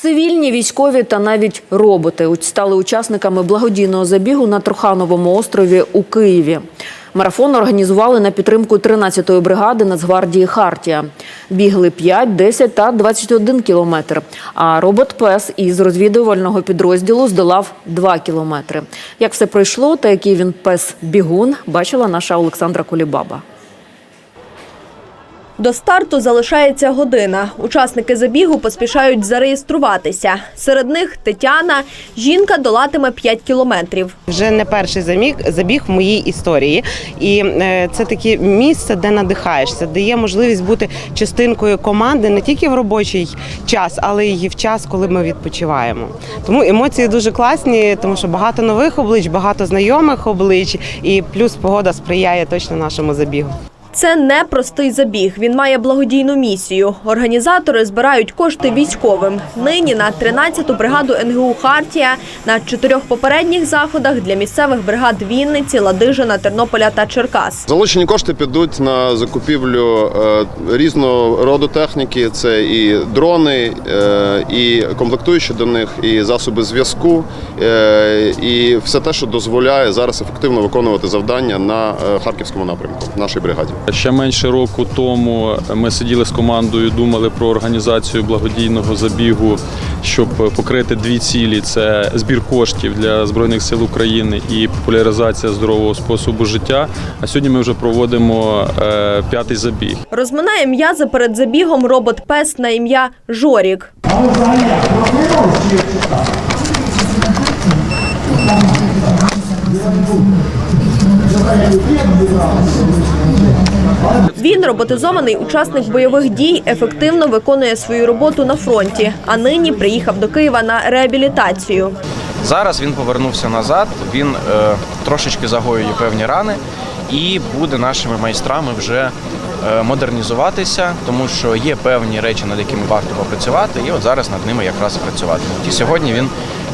Цивільні, військові та навіть роботи стали учасниками благодійного забігу на Трухановому острові у Києві. Марафон організували на підтримку 13-ї бригади Нацгвардії Хартія. Бігли 5, 10 та 21 кілометр. А робот-пес із розвідувального підрозділу здолав 2 кілометри. Як все пройшло та який він пес-бігун, бачила наша Олександра Кулібаба. До старту залишається година. Учасники забігу поспішають зареєструватися. Серед них Тетяна. Жінка долатиме 5 кілометрів. Вже не перший забіг, забіг в моїй історії, і е, це таке місце, де надихаєшся, де є можливість бути частинкою команди не тільки в робочий час, але й в час, коли ми відпочиваємо. Тому емоції дуже класні, тому що багато нових облич, багато знайомих облич, і плюс погода сприяє точно нашому забігу. Це не простий забіг. Він має благодійну місію. Організатори збирають кошти військовим. Нині на 13-ту бригаду НГУ Хартія на чотирьох попередніх заходах для місцевих бригад Вінниці, Ладижина, Тернополя та Черкас. Залучені кошти підуть на закупівлю е, різного роду техніки. Це і дрони, е, і комплектуючі до них, і засоби зв'язку, е, і все те, що дозволяє зараз ефективно виконувати завдання на харківському напрямку нашій бригаді. Ще менше року тому ми сиділи з командою, думали про організацію благодійного забігу, щоб покрити дві цілі: це збір коштів для збройних сил України і популяризація здорового способу життя. А сьогодні ми вже проводимо е, п'ятий забіг. Розминає м'язи перед забігом робот-пес на ім'я Жорік. Він роботизований учасник бойових дій, ефективно виконує свою роботу на фронті, а нині приїхав до Києва на реабілітацію. Зараз він повернувся назад, він е, трошечки загоює певні рани і буде нашими майстрами вже е, модернізуватися, тому що є певні речі, над якими варто попрацювати, і от зараз над ними якраз працювати. І сьогодні він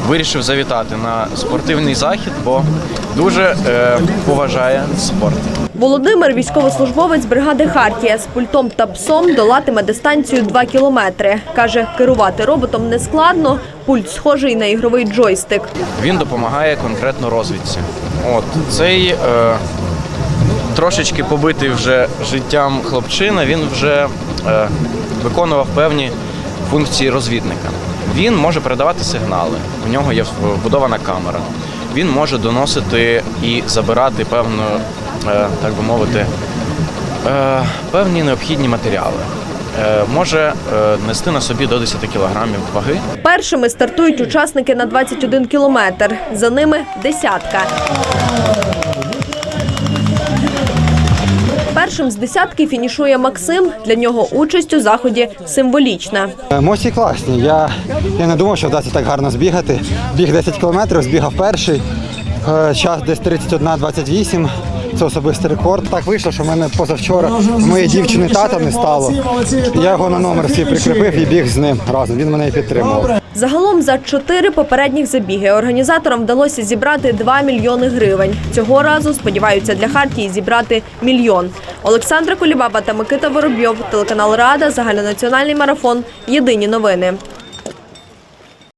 вирішив завітати на спортивний захід, бо дуже е, поважає спорт. Володимир, військовослужбовець бригади Хартія з пультом та псом долатиме дистанцію 2 кілометри. Каже, керувати роботом не складно, пульт схожий на ігровий джойстик. Він допомагає конкретно розвідці. От цей е, трошечки побитий вже життям хлопчина, він вже е, виконував певні функції розвідника. Він може передавати сигнали. У нього є вбудована камера. Він може доносити і забирати певну, е, так би мовити, е, певні необхідні матеріали. Е, може нести на собі до 10 кілограмів ваги. Першими стартують учасники на 21 кілометр. За ними десятка. Першим з десятки фінішує Максим. Для нього участь у заході символічна. Емоції класні. Я, я не думав, що вдасться так гарно збігати. Біг 10 кілометрів, збігав перший. Е, Час десь 31-28. Це особистий рекорд. Так вийшло, що в мене позавчора моєї дівчини тата не стало. Я його на номер свій прикріпив і біг з ним разом. Він мене і підтримував. Загалом за чотири попередніх забіги організаторам вдалося зібрати 2 мільйони гривень. Цього разу сподіваються для Хартії зібрати мільйон. Олександра Колібаба та Микита Воробйов, телеканал Рада, загальнонаціональний марафон. Єдині новини.